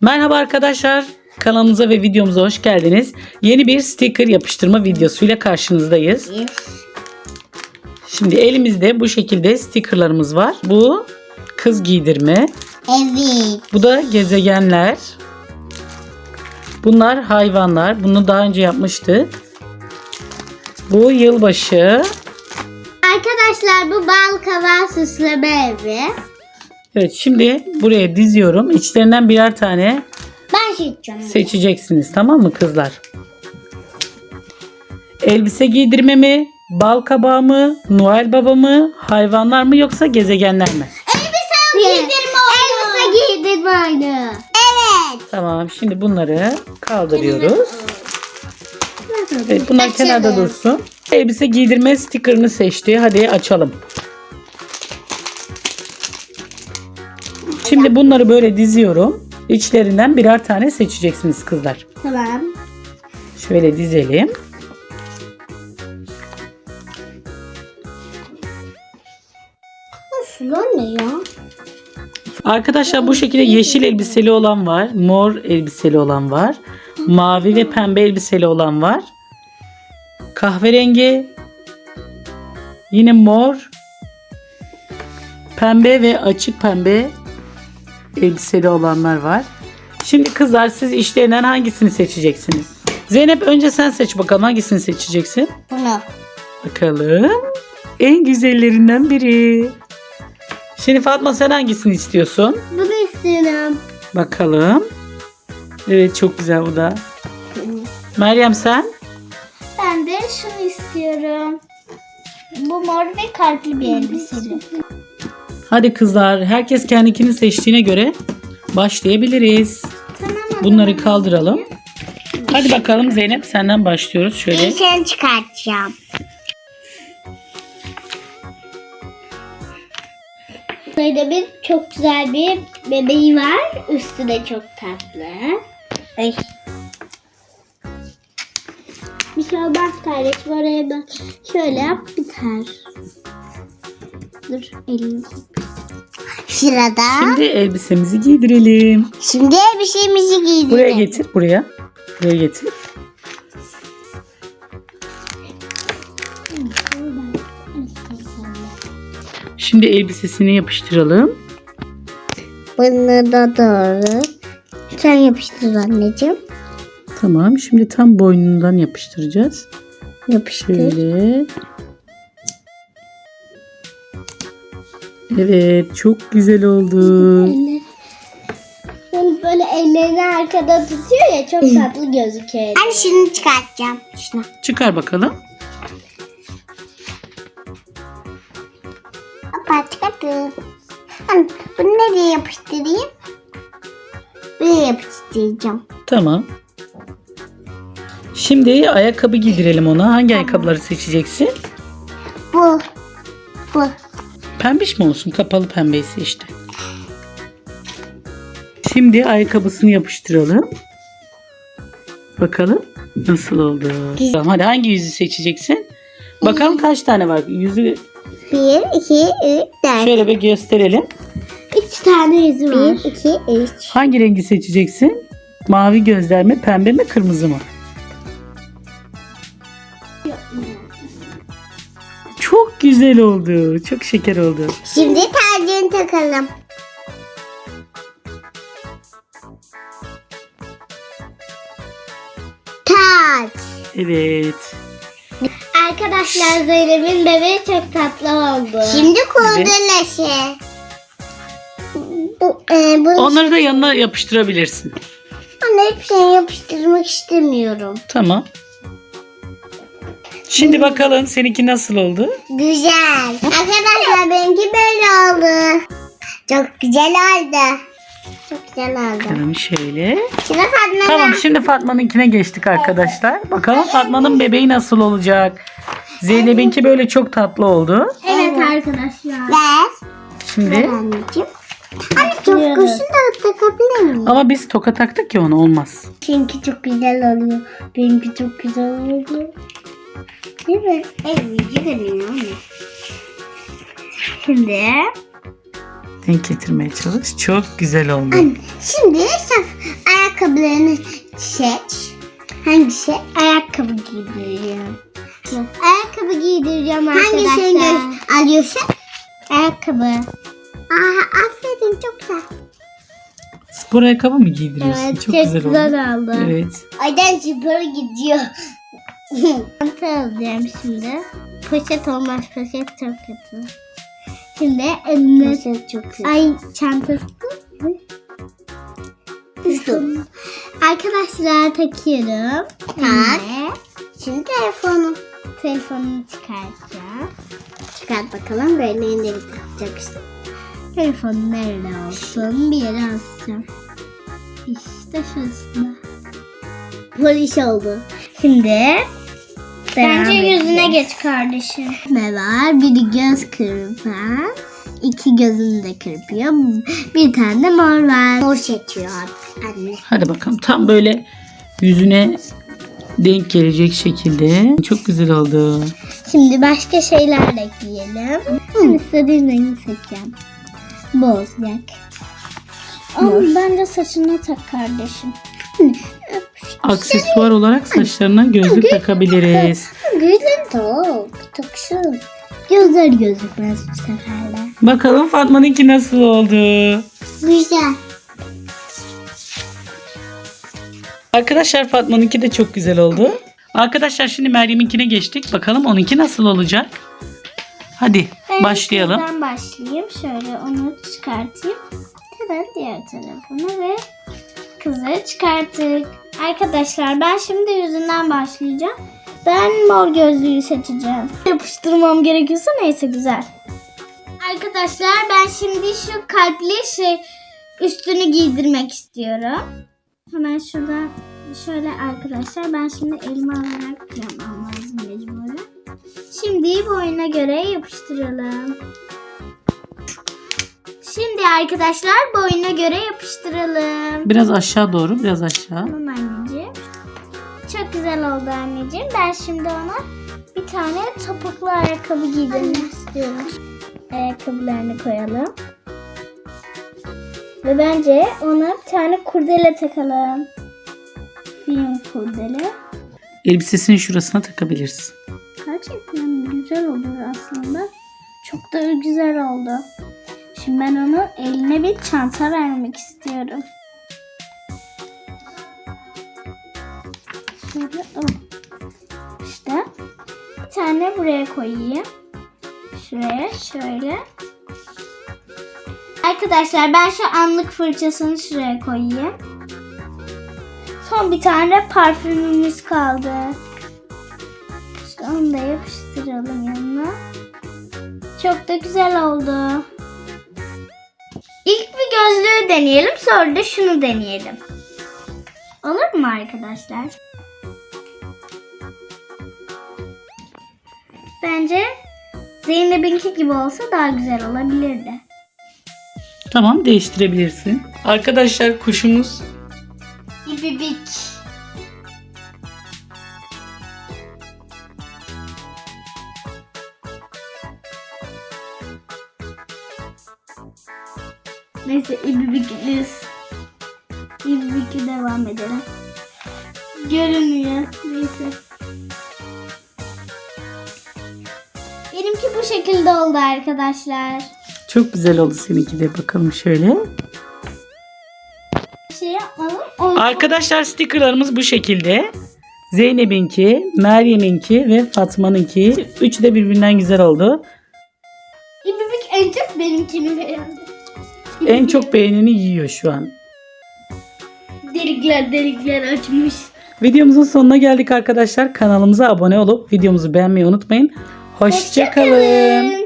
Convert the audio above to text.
Merhaba arkadaşlar. Kanalımıza ve videomuza hoş geldiniz. Yeni bir sticker yapıştırma videosuyla karşınızdayız. Şimdi elimizde bu şekilde stickerlarımız var. Bu kız giydirme. Evet. Bu da gezegenler. Bunlar hayvanlar. Bunu daha önce yapmıştık. Bu yılbaşı. Arkadaşlar bu bal kaval süsleme evi. Evet şimdi buraya diziyorum. İçlerinden birer tane Ben seçeceğim. seçeceksiniz tamam mı kızlar? Elbise giydirme mi? Bal kabağı mı? Noel baba mı? Hayvanlar mı yoksa gezegenler mi? Elbise giydirme oyunu. Elbise giydirme oyunu. Evet. Tamam şimdi bunları kaldırıyoruz. Evet bunlar kenarda dursun. Elbise giydirme sticker'ını seçti. Hadi açalım. Şimdi bunları böyle diziyorum. İçlerinden birer tane seçeceksiniz kızlar. Tamam. Şöyle dizelim. Şunlar ne ya? Arkadaşlar bu şekilde yeşil elbiseli olan var. Mor elbiseli olan var. Mavi ve pembe elbiseli olan var. Kahverengi. Yine mor. Pembe ve açık pembe elbiseli olanlar var. Şimdi kızlar siz işlerinden hangisini seçeceksiniz? Zeynep önce sen seç bakalım hangisini seçeceksin? Bunu. Bakalım. En güzellerinden biri. Şimdi Fatma sen hangisini istiyorsun? Bunu istiyorum. Bakalım. Evet çok güzel bu da. Meryem sen? Ben de şunu istiyorum. Bu mor ve kalpli bir elbiseli. Hadi kızlar herkes kendikini seçtiğine göre başlayabiliriz. Tamam. Bunları kaldıralım. Hadi bakalım Zeynep senden başlıyoruz. Şöyle Sen çıkartacağım. Burada bir çok güzel bir bebeği var. Üstü de çok tatlı. Ay. Bir şey olmaz kardeşim oraya bak. Şöyle yap biter. Dur elini. Sırada. şimdi elbisemizi giydirelim. Şimdi şeyimizi giydirelim. Buraya getir buraya. Buraya getir. Şimdi elbisesini yapıştıralım. Bunu da doğru. Sen yapıştır anneciğim. Tamam şimdi tam boynundan yapıştıracağız. Yapıştır. Şöyle. Evet çok güzel oldu. Yani böyle ellerini arkada tutuyor ya çok tatlı gözüküyor. Ben şunu çıkartacağım. Şunu. Çıkar bakalım. Hoppa çıkarttım. Bunu nereye yapıştırayım? Buraya yapıştıracağım. Tamam. Şimdi ayakkabı giydirelim ona. Hangi ayakkabıları seçeceksin? Pembiş mi olsun? Kapalı pembeyse işte. Şimdi ayakkabısını yapıştıralım. Bakalım nasıl oldu. Tamam hadi hangi yüzü seçeceksin? Bakalım kaç tane var? Yüzü Bir, iki, üç, dört. şöyle bir gösterelim. Üç tane yüzü var. Bir, iki, üç. Hangi rengi seçeceksin? Mavi gözler mi, pembe mi, kırmızı mı? Çok güzel oldu. Çok şeker oldu. Şimdi tercihini takalım. Taç. Evet. Arkadaşlar Zeynep'in bebeği çok tatlı oldu. Şimdi kurdeleşi. Bu, e, bu Onları da yanına yapıştırabilirsin. Anne hep şey yapıştırmak istemiyorum. Tamam. Şimdi bakalım seninki nasıl oldu? Güzel. Arkadaşlar benimki böyle oldu. Çok güzel oldu. Çok güzel oldu. Bakalım şöyle. Şimdi Fatma Tamam şimdi Fatma'nınkine geçtik arkadaşlar. Bakalım Fatma'nın bebeği nasıl olacak? Zeynep'inki böyle çok tatlı oldu. Evet arkadaşlar. Ver. Şimdi Anneciğim. Anne çok kuşun da takabilir miyim? ama biz toka taktık ya ona olmaz. Çünkü çok güzel oluyor. Benimki çok güzel oluyor. Evet. Şimdi Denk getirmeye çalış. Çok güzel oldu. Anne, şimdi sen ayakkabılarını seç. Hangisi? Ayakkabı giydireceğim. Ayakkabı giydireceğim arkadaşlar. Hangisini alıyorsun? Ayakkabı. Aha aferin çok güzel. Spor ayakkabı mı giydiriyorsun? çok, güzel oldu. oldu. Evet. Aydan spor gidiyor. Çanta alacağım şimdi. Poşet olmaz poşet çok kötü. Şimdi eline... Poşet çok kötü. Ay çantası. Düştüm. Arkadaşlar takıyorum. Tak. Şimdi telefonu. Telefonunu çıkartacağım. Çıkart bakalım böyle elinde takacaksın. Telefon nerede olsun bir yere asacağım. İşte şurasında. Polis oldu. Şimdi Bence yüzüne geç kardeşim. Ne var? Biri göz kırpan. iki gözünü de kırpıyor. Bir tane de mor var. Mor seçiyor anne. Hadi bakalım tam böyle yüzüne denk gelecek şekilde. Çok güzel oldu. Şimdi başka şeyler de ekleyelim. Ben istediğim rengi seçeceğim. Bu olacak. Ama bence saçına tak kardeşim. Aksesuar olarak saçlarına gözlük takabiliriz. Gözün tak. Taksın. Gözler gözükmez bu sefer de. Bakalım Fatma'nınki nasıl oldu? Güzel. Arkadaşlar Fatma'nınki de çok güzel oldu. Arkadaşlar şimdi Meryem'inkine geçtik. Bakalım onunki nasıl olacak? Hadi başlayalım. Ben başlayayım. Şöyle onu çıkartayım. Hemen diğer tarafını ve kızı çıkarttık. Arkadaşlar ben şimdi yüzünden başlayacağım. Ben mor gözlüğü seçeceğim. Yapıştırmam gerekiyorsa neyse güzel. Arkadaşlar ben şimdi şu kalpli şey üstünü giydirmek istiyorum. Hemen şurada şöyle arkadaşlar ben şimdi elime alarak yapmam lazım mecburen. Şimdi boyuna göre yapıştıralım. Şimdi arkadaşlar boyuna göre yapıştıralım. Biraz aşağı doğru, biraz aşağı. Tamam anneciğim. Çok güzel oldu anneciğim. Ben şimdi ona bir tane topuklu ayakkabı giydirmek istiyorum. Ayakkabılarını koyalım. Ve bence ona bir tane kurdele takalım. Film kurdele. Elbisesinin şurasına takabilirsin. Gerçekten güzel olur aslında. Çok da güzel oldu. Şimdi ben onu eline bir çanta vermek istiyorum. Şöyle oh. İşte bir tane buraya koyayım. Şuraya şöyle. Arkadaşlar ben şu anlık fırçasını şuraya koyayım. Son bir tane parfümümüz kaldı. İşte onu da yapıştıralım yanına. Çok da güzel oldu. Gözlüğü deneyelim sonra da şunu deneyelim. Olur mu arkadaşlar? Bence Zeynep'inki gibi olsa daha güzel olabilirdi. Tamam değiştirebilirsin. Arkadaşlar kuşumuz İbibik. Neyse İbibik'liyiz. İbibik'e devam edelim. Görünmüyor. Neyse. Benimki bu şekilde oldu arkadaşlar. çok güzel oldu seninki de bakalım şöyle. Şey yapmadım. Onu Arkadaşlar stickerlarımız bu şekilde. Zeynep'inki, Meryem'inki ve Fatma'nınki. Üçü de birbirinden güzel oldu. İbibik en çok benimkini beğendi. En çok beğeneni yiyor şu an. Delikler delikler açmış. Videomuzun sonuna geldik arkadaşlar. Kanalımıza abone olup videomuzu beğenmeyi unutmayın. Hoşçakalın. Hoşçakalın.